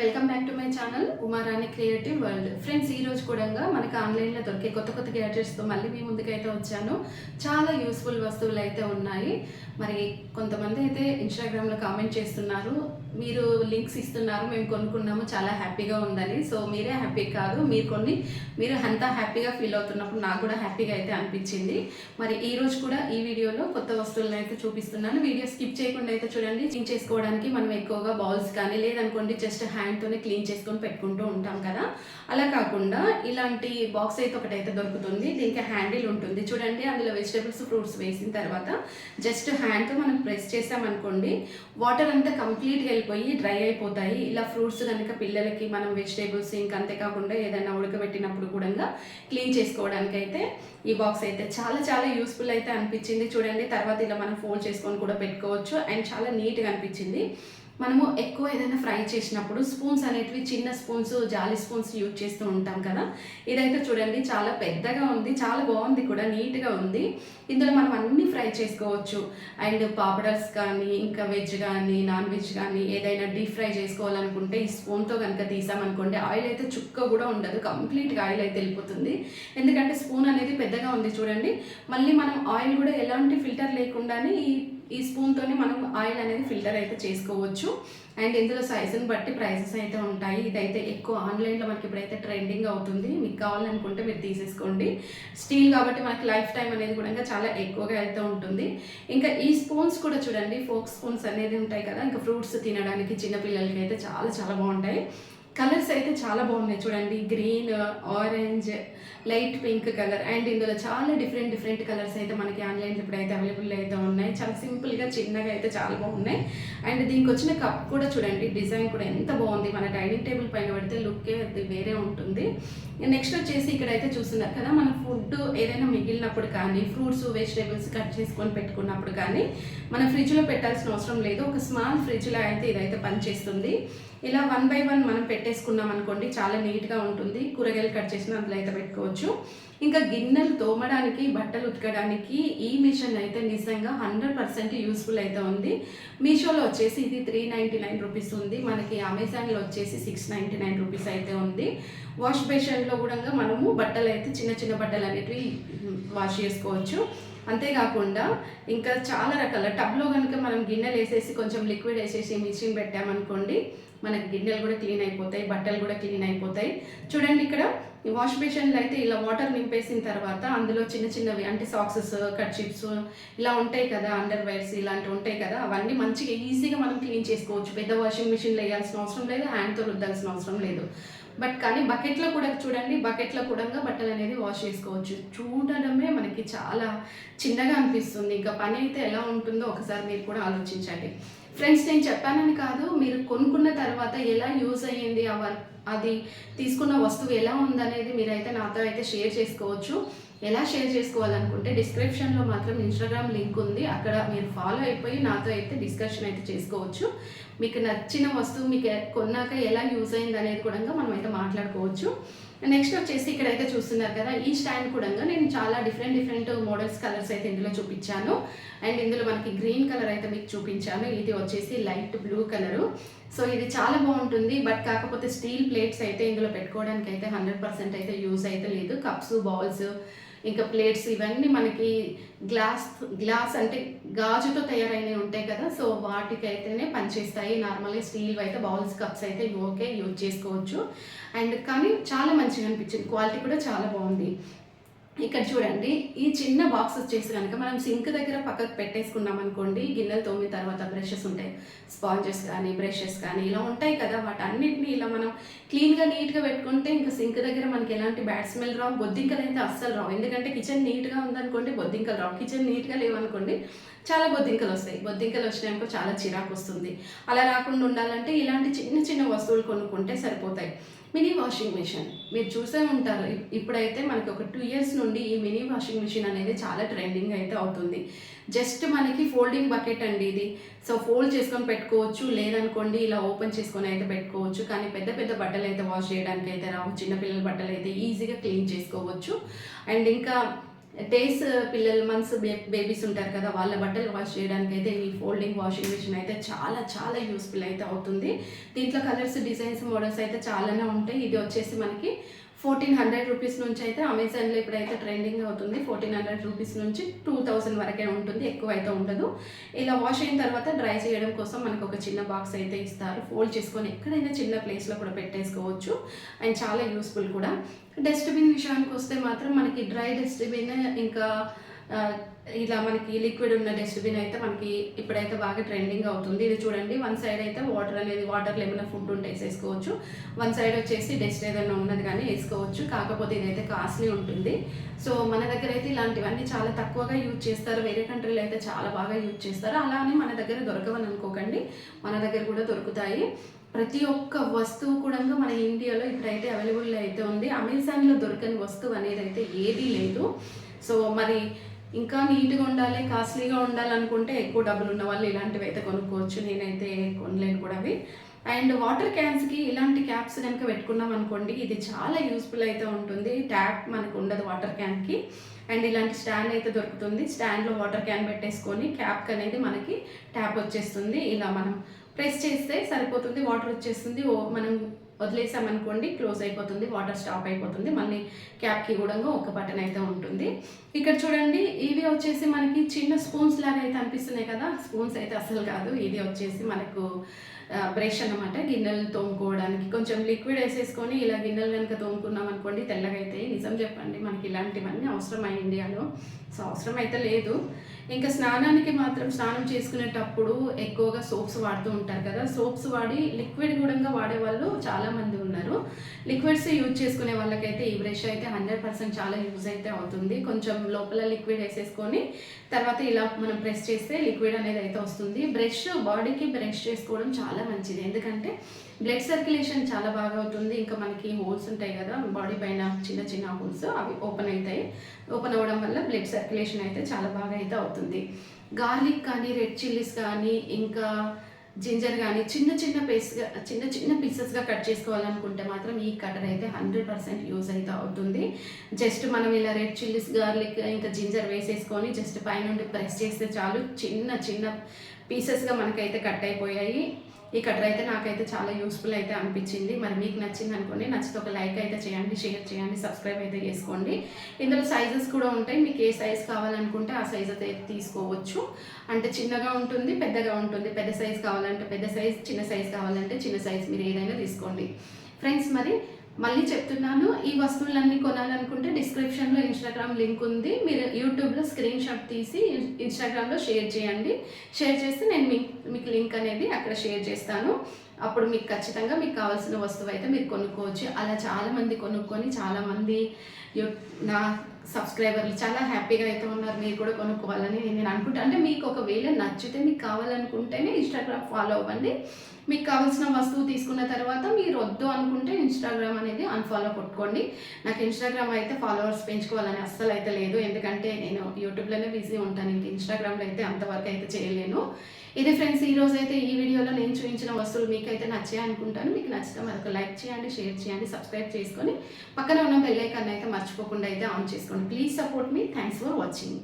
Welcome back to my channel Umarani creative world friends ఈ రోజు కూడా మనకి ఆన్లైన్లో దొరికే కొత్త కొత్త గ్యాడ్జెట్స్తో మళ్ళీ మీ ముందుకైతే వచ్చాను. చాలా యూస్ఫుల్ వస్తువులు అయితే ఉన్నాయి. మరి కొంతమంది అయితే ఇన్స్టాగ్రామ్లో కామెంట్ చేస్తున్నారు. మీరు లింక్స్ ఇస్తున్నారు మేము కొనుక్కున్నాము చాలా హ్యాపీగా ఉందని. సో మీరే హ్యాపీ కాదు. మీరు కొన్ని మీరు అంతా హ్యాపీగా ఫీల్ అవుతున్నప్పుడు నాకు కూడా హ్యాపీగా అయితే అనిపించింది. మరి ఈ రోజు కూడా ఈ వీడియోలో కొత్త వస్తువులను అయితే చూపిస్తున్నాను. వీడియో స్కిప్ చేయకుండా అయితే చూడండి. క్లీన్ చేసుకోవడానికి మనం ఎక్కువగా బౌల్స్ కానీ లేదనుకోండి జస్ట్ హ్యాండ్తోనే క్లీన్ చేసుకొని పెట్టుకుంటూ ఉంటాం కదా. అలా కాకుండా ఇలాంటి బాక్స్ అయితే ఒకటైతే దొరుకుతుంది. దీనికి హ్యాండిల్ ఉంటుంది. చూడండి అందులో వెజిటేబుల్స్ ఫ్రూట్స్ వేసిన తర్వాత జస్ట్ హ్యాండ్తో మనం ప్రెస్ చేసామనుకోండి వాటర్ అంతా కంప్లీట్గా వెళ్ళిపోయి డ్రై అయిపోతాయి. ఇలా ఫ్రూట్స్ కనుక పిల్లలకి మనం వెజిటేబుల్స్ ఇంకా అంతేకాకుండా ఏదైనా ఉడకబెట్టినప్పుడు కూడా క్లీన్ చేసుకోవడానికి అయితే ఈ బాక్స్ అయితే చాలా చాలా యూస్ఫుల్ అయితే అనిపించింది. చూడండి తర్వాత ఇలా మనం ఫోల్డ్ చేసుకొని కూడా పెట్టుకోవచ్చు. అండ్ చాలా నీట్గా అనిపించింది. మనము ఎక్కువ ఏదైనా ఫ్రై చేసినప్పుడు స్పూన్స్ అనేటివి చిన్న స్పూన్స్ జాలి స్పూన్స్ యూజ్ చేస్తూ ఉంటాం కదా. ఇదైతే చూడండి చాలా పెద్దగా ఉంది చాలా బాగుంది కూడా నీట్గా ఉంది. ఇందులో మనం అన్ని ఫ్రై చేసుకోవచ్చు. అండ్ పాపడర్స్ కానీ ఇంకా వెజ్ కానీ నాన్ వెజ్ కానీ ఏదైనా డీప్ ఫ్రై చేసుకోవాలనుకుంటే ఈ స్పూన్తో కనుక తీసామనుకోండి ఆయిల్ అయితే చుక్క కూడా ఉండదు కంప్లీట్గా ఆయిల్ అయితే వెళ్ళిపోతుంది. ఎందుకంటే స్పూన్ అనేది పెద్దగా ఉంది చూడండి. మళ్ళీ మనం ఆయిల్ కూడా ఎలాంటి ఫిల్టర్ లేకుండానే ఈ ఈ స్పూన్తోనే మనం ఆయిల్ అనేది ఫిల్టర్ అయితే చేసుకోవచ్చు. అండ్ ఇందులో సైజుని బట్టి ప్రైసెస్ అయితే ఉంటాయి. ఇదైతే ఎక్కువ ఆన్లైన్లో మనకి ఇప్పుడైతే ట్రెండింగ్ అవుతుంది. మీకు కావాలనుకుంటే మీరు తీసేసుకోండి. స్టీల్ కాబట్టి మనకి లైఫ్ టైం అనేది కూడా ఇంకా చాలా ఎక్కువగా అయితే ఉంటుంది. ఇంకా ఈ స్పూన్స్ కూడా చూడండి. ఫోక్ స్పూన్స్ అనేది ఉంటాయి కదా. ఇంకా ఫ్రూట్స్ తినడానికి చిన్నపిల్లలకి అయితే చాలా చాలా బాగుంటాయి. కలర్స్ అయితే చాలా బాగున్నాయి చూడండి. Green orange light pink colour and ఇందులో చాలా డిఫరెంట్ డిఫరెంట్ కలర్స్ అయితే మనకి ఆన్లైన్లో ఇప్పుడైతే అవైలబుల్ అయితే ఉన్నాయి. చాలా సింపుల్గా చిన్నగా అయితే చాలా బాగున్నాయి. అండ్ దీనికి వచ్చిన కప్ కూడా చూడండి. డిజైన్ కూడా ఎంత బాగుంది. మన డైనింగ్ టేబుల్ పైన పెడితే లుక్కే అది వేరే ఉంటుంది. నెక్స్ట్ వచ్చేసి ఇక్కడైతే చూస్తున్నారు కదా మన ఫుడ్ ఏదైనా మిగిలినప్పుడు కానీ ఫ్రూట్స్ వెజిటేబుల్స్ కట్ చేసుకొని పెట్టుకున్నప్పుడు కానీ మన ఫ్రిడ్జ్లో పెట్టాల్సిన అవసరం లేదు. ఒక స్మాల్ ఫ్రిడ్జ్లో అయితే ఇదైతే పనిచేస్తుంది. ఇలా వన్ బై వన్ మనం పెట్టేసుకున్నాం అనుకోండి చాలా నీట్గా ఉంటుంది. కూరగాయలు కట్ చేసిన అందులో అయితే పెట్టుకోవచ్చు. ఇంకా గిన్నెలు తోమడానికి బట్టలు ఉతకడానికి ఈ మిషన్ అయితే నిజంగా హండ్రెడ్ పర్సెంట్ యూస్ఫుల్ అయితే ఉంది. మీషోలో వచ్చేసి ఇది త్రీ నైంటీ నైన్ రూపీస్ ఉంది. మనకి అమెజాన్లో వచ్చేసి సిక్స్ నైంటీ నైన్ రూపీస్ అయితే ఉంది. వాష్ బేషన్లో కూడా మనము బట్టలు అయితే చిన్న చిన్న బట్టలు అనేటివి వాష్ చేసుకోవచ్చు. అంతేకాకుండా ఇంకా చాలా రకాల టబ్లో కనుక మనం గిన్నెలు వేసేసి కొంచెం లిక్విడ్ వేసేసి మిషన్ పెట్టామనుకోండి మనకి గిన్నెలు కూడా క్లీన్ అయిపోతాయి బట్టలు కూడా క్లీన్ అయిపోతాయి. చూడండి ఇక్కడ ఈ వాష్ బేషన్లో అయితే ఇలా వాటర్ నింపేసిన తర్వాత అందులో చిన్న చిన్నవి అంటే సాక్సెస్ కట్ చిప్స్ ఇలా ఉంటాయి కదా అండర్ వైర్స్ ఇలాంటివి ఉంటాయి కదా అవన్నీ మంచిగా ఈజీగా మనం క్లీన్ చేసుకోవచ్చు. పెద్ద వాషింగ్ మిషన్లో వేయాల్సిన అవసరం లేదు హ్యాండ్తో రుద్దాల్సిన అవసరం లేదు. బట్ కానీ బకెట్లో కూడా చూడండి బకెట్లో కూడా బట్టలు అనేది వాష్ చేసుకోవచ్చు. చూడడమే మనకి చాలా చిన్నగా అనిపిస్తుంది. ఇంకా పని అయితే ఎలా ఉంటుందో ఒకసారి మీరు కూడా ఆలోచించండి. ఫ్రెండ్స్ నేను చెప్పానని కాదు మీరు కొనుక్కున్న తర్వాత ఎలా యూజ్ అయ్యింది ఆ వర్క్ అది తీసుకున్న వస్తువు ఎలా ఉందనేది మీరైతే నాతో అయితే షేర్ చేసుకోవచ్చు. ఎలా షేర్ చేసుకోవాలనుకుంటే డిస్క్రిప్షన్లో మాత్రం ఇన్స్టాగ్రామ్ లింక్ ఉంది. అక్కడ మీరు ఫాలో అయిపోయి నాతో అయితే డిస్కషన్ అయితే చేసుకోవచ్చు. మీకు నచ్చిన వస్తువు మీకు కొన్నాక ఎలా యూజ్ అయింది అనేది కూడా మనం అయితే మాట్లాడుకోవచ్చు. నెక్స్ట్ వచ్చేసి ఇక్కడైతే చూస్తున్నారు కదా ఈ స్టాండ్ కూడా నేను చాలా డిఫరెంట్ డిఫరెంట్ మోడల్స్ కలర్స్ అయితే ఇందులో చూపించాను. అండ్ ఇందులో మనకి గ్రీన్ కలర్ అయితే మీకు చూపించాను. ఇది వచ్చేసి లైట్ బ్లూ కలరు సో ఇది చాలా బాగుంటుంది. బట్ కాకపోతే స్టీల్ ప్లేట్స్ అయితే ఇందులో పెట్టుకోవడానికి అయితే హండ్రెడ్ పర్సెంట్ అయితే యూజ్ అయితే లేదు. కప్స్ బౌల్స్ ఇంకా ప్లేట్స్ ఇవన్నీ మనకి గ్లాస్ గ్లాస్ అంటే గాజుతో తయారైనవి ఉంటాయి కదా సో వాటికి అయితేనే పనిచేస్తాయి. నార్మల్గా స్టీల్ అయితే బౌల్స్ కప్స్ అయితే ఓకే యూజ్ చేసుకోవచ్చు. అండ్ కానీ చాలా మంచిగా అనిపించింది. క్వాలిటీ కూడా చాలా బాగుంది. ఇక్కడ చూడండి ఈ చిన్న బాక్స్ వచ్చేసి కనుక మనం సింక్ దగ్గర పక్కకు పెట్టేసుకున్నాం అనుకోండి గిన్నెలు తోమిన తర్వాత బ్రషెస్ ఉంటాయి. స్పాంజెస్ కానీ బ్రషెస్ కానీ ఇలా ఉంటాయి కదా. వాటన్నిటిని ఇలా మనం క్లీన్గా నీట్గా పెట్టుకుంటే ఇంకా సింక్ దగ్గర మనకి ఎలాంటి బ్యాడ్ స్మెల్ రావు. బొద్దింకలు అయితే అస్సలు రావు. ఎందుకంటే కిచెన్ నీట్గా ఉందనుకోండి బొద్దింకలు రావు. కిచెన్ నీట్గా లేవనుకోండి చాలా బొద్దింకలు వస్తాయి. బొద్దింకలు వచ్చినాక చాలా చిరాకు వస్తుంది. అలా రాకుండా ఉండాలంటే ఇలాంటి చిన్న చిన్న వస్తువులు కొనుక్కుంటే సరిపోతాయి. Mini washing machine. మీరు చూసే ఉంటారు. ఇప్పుడైతే మనకి ఒక టూ ఇయర్స్ నుండి ఈ మినీ వాషింగ్ మిషన్ అనేది చాలా ట్రెండింగ్ అయితే అవుతుంది. జస్ట్ మనకి ఫోల్డింగ్ బకెట్ అండి ఇది. సో ఫోల్డ్ చేసుకొని పెట్టుకోవచ్చు. లేదనుకోండి ఇలా ఓపెన్ చేసుకొని అయితే పెట్టుకోవచ్చు. కానీ పెద్ద పెద్ద బట్టలు అయితే వాష్ చేయడానికి అయితే రావు. చిన్నపిల్లల బట్టలు అయితే ఈజీగా క్లీన్ చేసుకోవచ్చు. అండ్ ఇంకా టేస్ పిల్లలు మంత్స్ బేబీస్ ఉంటారు కదా వాళ్ళ బట్టలు వాష్ చేయడానికి అయితే ఈ ఫోల్డింగ్ వాషింగ్ మిషన్ అయితే చాలా చాలా యూస్ఫుల్ అయితే అవుతుంది. దీంట్లో కలర్స్ డిజైన్స్ మోడల్స్ అయితే చాలానే ఉంటాయి. ఇది వచ్చేసి మనకి ఫోర్టీన్ హండ్రెడ్ రూపీస్ నుంచి అయితే అమెజాన్లో ఇప్పుడైతే ట్రెండింగ్ అవుతుంది. ఫోర్టీన్ హండ్రెడ్ రూపీస్ నుంచి టూ థౌసండ్ వరకే ఉంటుంది. ఎక్కువ అయితే ఉండదు. ఇలా వాష్ అయిన తర్వాత డ్రై చేయడం కోసం మనకు ఒక చిన్న బాక్స్ అయితే ఇస్తారు. ఫోల్డ్ చేసుకొని ఎక్కడైనా చిన్న ప్లేస్లో కూడా పెట్టేసుకోవచ్చు. అండ్ చాలా యూస్ఫుల్ కూడా. డస్ట్బిన్ విషయానికి వస్తే మాత్రం మనకి డ్రై డస్ట్బిన్ ఇంకా ఇలా మనకి లిక్విడ్ ఉన్న డస్ట్బిన్ అయితే మనకి ఇప్పుడైతే బాగా ట్రెండింగ్ అవుతుంది. ఇది చూడండి వన్ సైడ్ అయితే వాటర్ అనేది వాటర్లో ఏమైనా ఫుడ్ ఉంటే వేసేసుకోవచ్చు. వన్ సైడ్ వచ్చేసి డస్ట్ ఏదైనా ఉన్నది కానీ వేసుకోవచ్చు. కాకపోతే ఇదైతే కాస్ట్లీ ఉంటుంది. సో మన దగ్గర అయితే ఇలాంటివన్నీ చాలా తక్కువగా యూజ్ చేస్తారు. వేరే కంట్రీలో అయితే చాలా బాగా యూజ్ చేస్తారు. అలానే మన దగ్గర దొరకవని అనుకోకండి. మన దగ్గర కూడా దొరుకుతాయి. ప్రతి ఒక్క వస్తువు కూడా మన ఇండియాలో ఇప్పుడైతే అవైలబుల్ అయితే ఉంది. అమెజాన్లో దొరకని వస్తువు అనేది అయితే ఏదీ లేదు. సో మరి ఇంకా నీట్గా ఉండాలి కాస్ట్లీగా ఉండాలనుకుంటే ఎక్కువ డబ్బులు ఉన్న వాళ్ళు ఇలాంటివి అయితే కొనుక్కోవచ్చు. నేనైతే కొనలేను కూడా అవి. అండ్ వాటర్ క్యాన్స్కి ఇలాంటి క్యాప్స్ కనుక పెట్టుకున్నాం అనుకోండి ఇది చాలా యూస్ఫుల్ అయితే ఉంటుంది. ట్యాప్ మనకు ఉండదు వాటర్ క్యాన్కి అండ్ ఇలాంటి స్టాండ్ అయితే దొరుకుతుంది. స్టాండ్లో వాటర్ క్యాన్ పెట్టేసుకొని క్యాప్ అనేది మనకి ట్యాప్ వచ్చేస్తుంది. ఇలా మనం ప్రెస్ చేస్తే సరిపోతుంది వాటర్ వచ్చేస్తుంది. ఓ మనం వదిలేసామనుకోండి క్లోజ్ అయిపోతుంది వాటర్ స్టాప్ అయిపోతుంది. మళ్ళీ క్యాప్కి కూడా ఒక బటన్ అయితే ఉంటుంది. ఇక్కడ చూడండి ఇవి వచ్చేసి మనకి చిన్న స్పూన్స్ లాగా అయితే అనిపిస్తున్నాయి కదా. స్పూన్స్ అయితే అసలు కాదు. ఇది వచ్చేసి మనకు బ్రష్ అనమాట గిన్నెలు తోముకోవడానికి కొంచెం లిక్విడ్ వేసేసుకొని ఇలా గిన్నెలు కనుక తోముకున్నాం అనుకోండి తెల్లగా అయితే నిజం చెప్పండి మనకి ఇలాంటివన్నీ అవసరమై ఇండియాలో. సో అవసరం అయితే లేదు. ఇంకా స్నానానికి మాత్రం స్నానం చేసుకునేటప్పుడు ఎక్కువగా సోప్స్ వాడుతూ ఉంటాం. ఉంటారు కదా. సోప్స్ వాడి లిక్విడ్ కూడా వాడే వాళ్ళు చాలా మంది ఉన్నారు. లిక్విడ్స్ యూజ్ చేసుకునే వాళ్ళకైతే ఈ బ్రష్ అయితే హండ్రెడ్ పర్సెంట్ చాలా యూజ్ అయితే అవుతుంది. కొంచెం లోపల లిక్విడ్ వేసేసుకొని తర్వాత ఇలా మనం ప్రెస్ చేస్తే లిక్విడ్ అనేది అయితే వస్తుంది. బ్రష్ బాడీకి బ్రష్ చేసుకోవడం చాలా మంచిది. ఎందుకంటే బ్లడ్ సర్క్యులేషన్ చాలా బాగా అవుతుంది. ఇంకా మనకి హోల్స్ ఉంటాయి కదా. బాడీ పైన చిన్న చిన్న హోల్స్ అవి ఓపెన్ అవుతాయి. ఓపెన్ అవ్వడం వల్ల బ్లడ్ సర్క్యులేషన్ అయితే చాలా బాగా అయితే అవుతుంది. గార్లిక్ కానీ రెడ్ చిల్లీస్ కానీ ఇంకా జింజర్ కానీ చిన్న చిన్న పీస్గా చిన్న చిన్న పీసెస్గా కట్ చేసుకోవాలనుకుంటే మాత్రం ఈ కటర్ అయితే హండ్రెడ్ పర్సెంట్ యూజ్ అయితే అవుతుంది. జస్ట్ మనం ఇలా రెడ్ చిల్లీస్ గార్లిక్ ఇంకా జింజర్ వేసేసుకొని జస్ట్ పైనుండి ప్రెస్ చేస్తే చాలు చిన్న చిన్న పీసెస్గా మనకైతే కట్ అయిపోయాయి. ఈ కటర్ అయితే నాకైతే చాలా యూస్ఫుల్ అయితే అనిపించింది. మరి మీకు నచ్చింది అనుకోండి నచ్చితే ఒక లైక్ అయితే చేయండి షేర్ చేయండి సబ్స్క్రైబ్ అయితే చేసుకోండి. ఇందులో సైజెస్ కూడా ఉంటాయి. మీకు ఏ సైజ్ కావాలనుకుంటే ఆ సైజ్ అయితే తీసుకోవచ్చు. అంటే చిన్నగా ఉంటుంది పెద్దగా ఉంటుంది. పెద్ద సైజ్ కావాలంటే పెద్ద సైజ్ చిన్న సైజ్ కావాలంటే చిన్న సైజ్ మీరు ఏదైనా తీసుకోండి. ఫ్రెండ్స్ మరి మళ్ళీ చెప్తున్నాను ఈ వస్తువులన్నీ కొనాలనుకుంటే డిస్క్రిప్షన్లో ఇన్స్టాగ్రామ్ లింక్ ఉంది. మీరు యూట్యూబ్లో స్క్రీన్ షాట్ తీసి ఇన్స్టాగ్రామ్లో షేర్ చేయండి. షేర్ చేస్తే నేను మీకు మీకు లింక్ అనేది అక్కడ షేర్ చేస్తాను. అప్పుడు మీకు ఖచ్చితంగా మీకు కావాల్సిన వస్తువు అయితే మీరు కొనుక్కోవచ్చు. అలా చాలామంది కొనుక్కొని చాలామంది యు- నా సబ్స్క్రైబర్లు చాలా హ్యాపీగా అయితే ఉన్నారు. మీరు కూడా కొనుక్కోవాలని నేను అనుకుంటా అంటే మీకు ఒకవేళ నచ్చితే మీకు కావాలనుకుంటేనే ఇన్స్టాగ్రామ్ ఫాలో అవ్వండి. మీకు కావాల్సిన వస్తువు తీసుకున్న తర్వాత మీరు వద్దు అనుకుంటే ఇన్స్టాగ్రామ్ అనేది అన్ఫాలో కొట్టుకోండి. నాకు ఇన్స్టాగ్రామ్ అయితే ఫాలోవర్స్ పెంచుకోవాలని అస్సలు అయితే లేదు. ఎందుకంటే నేను యూట్యూబ్లోనే బిజీ ఉంటాను. ఇంక ఇన్స్టాగ్రామ్లో అయితే అంతవరకు అయితే చేయలేను. ఇది ఫ్రెండ్స్ ఈరోజు అయితే ఈ వీడియోలో నేను చూపించిన వస్తువులు మీకు మీకైతే నచ్చాయి అనుకుంటాను మీకు నచ్చితే మరొక లైక్ చేయండి షేర్ చేయండి సబ్స్క్రైబ్ చేసుకొని పక్కన ఉన్న బెల్ ఐకాన్ అయితే మర్చిపోకుండా అయితే ఆన్ చేసుకోండి. ప్లీజ్ సపోర్ట్ మీ థ్యాంక్స్ ఫర్ వాచింగ్